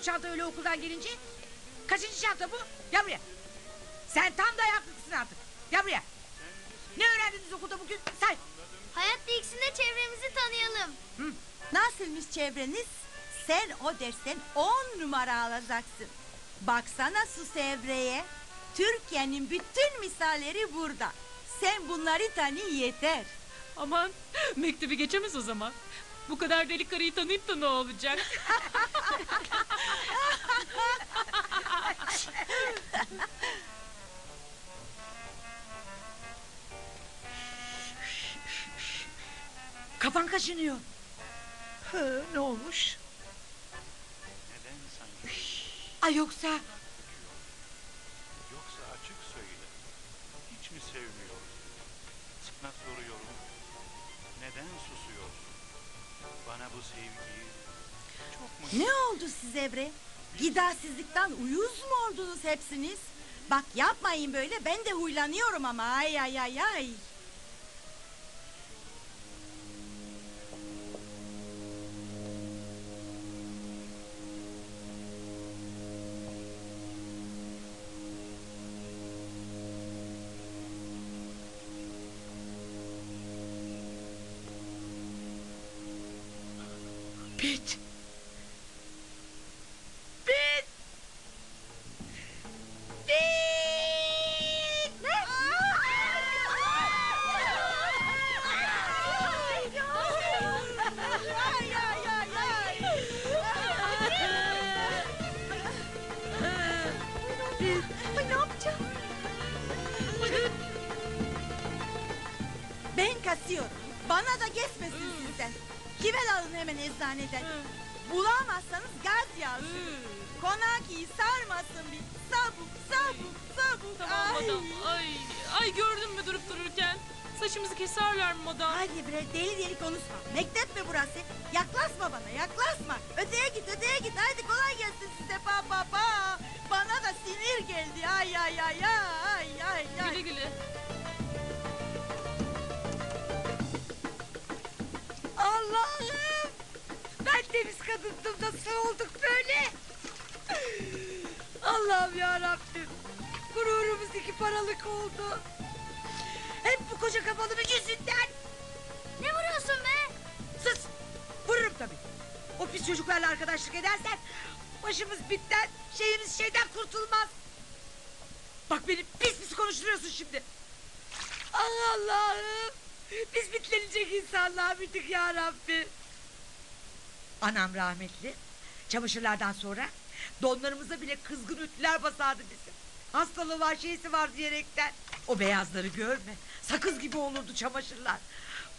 o çanta öyle okuldan gelince? Kaçıncı çanta bu? Gel buraya. Sen tam dayaklısın artık. Gel buraya. Ne öğrendiniz okulda bugün? Say. Hayat bilgisinde çevremizi tanıyalım. Nasılmış çevreniz? Sen o dersten on numara alacaksın. Baksana su sevreye. Türkiye'nin bütün misalleri burada. Sen bunları tanı yeter. Aman mektebi geçemez o zaman. Bu kadar deli karıyı tanıyıp da ne olacak? Kafan kaşınıyor. Hı, ne olmuş? Neden sanki? Ay yoksa Yoksa açık söyle. Hiç mi sevmiyorsun? Sana soruyorum. Neden susuyorsun? Bana bu sevgiyi çok mu... Ne oldu size bre? Gidasızlıktan uyuz mu oldunuz hepsiniz? Bak yapmayın böyle ben de huylanıyorum ama ay ay ay ay. Bit. Bit. Bit. Ay ay ne yapacağım? Ben kasıyorum. Bana da geçmesin sizden. Alın hemen eczaneden. Bulamazsanız gaz yazın. Konakiyi sarmasın bir. Sabuk, sabuk, sabuk. Tamam Ay. madam. Ay, ay gördün mü durup dururken? Saçımızı keserler mi madam? Hadi bre deli deli konuşma. Mektep mi burası? Yaklaşma bana yaklaşma. Allah'ım ya Rabbim. Gururumuz iki paralık oldu. Hep bu koca kafanın yüzünden. Ne vuruyorsun be? Sus! Vururum tabii. O pis çocuklarla arkadaşlık edersen... ...başımız bitten, şeyimiz şeyden kurtulmaz. Bak beni pis pis konuşturuyorsun şimdi. Allah Allah'ım! Biz bitlenecek insanlar mıydık ya Rabbi? Anam rahmetli. Çamaşırlardan sonra... ...donlarımıza bile kızgın ütüler basardı bizim. Hastalığı var şeysi var diyerekten. O beyazları görme. Sakız gibi olurdu çamaşırlar.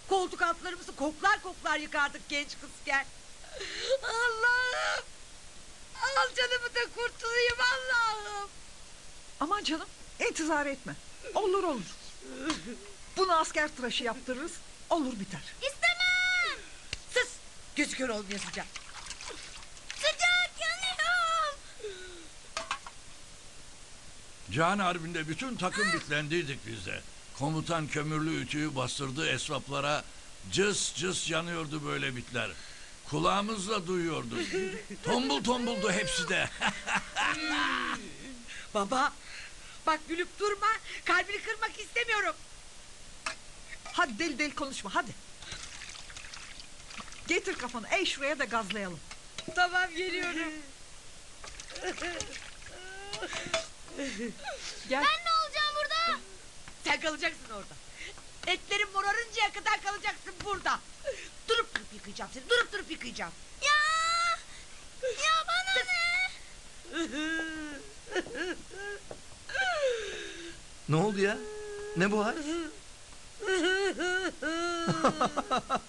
Koltuk altlarımızı koklar koklar yıkardık genç kızken. Allah'ım! Al canımı da kurtulayım Allah'ım. Aman canım intizar etme. Olur olur. Bunu asker tıraşı yaptırırız. Olur biter. İstemem. Sus! Gözü kör olmuyor sıcak. Can Harbi'nde bütün takım bitlendiydik biz de. Komutan kömürlü ütüyü bastırdı esvaplara. Cıs cıs yanıyordu böyle bitler. Kulağımızla duyuyorduk. Tombul tombuldu hepsi de. Baba! Bak gülüp durma. Kalbini kırmak istemiyorum. Hadi deli deli konuşma hadi. Getir kafanı ey şuraya da gazlayalım. Tamam geliyorum. Gel. Ben ne olacağım burada? Sen kalacaksın orada. Etlerin morarıncaya kadar kalacaksın burada. Durup durup yıkayacağım seni. Durup durup yıkayacağım. Ya. Ya bana ne? Ne oldu ya? Ne bu hal?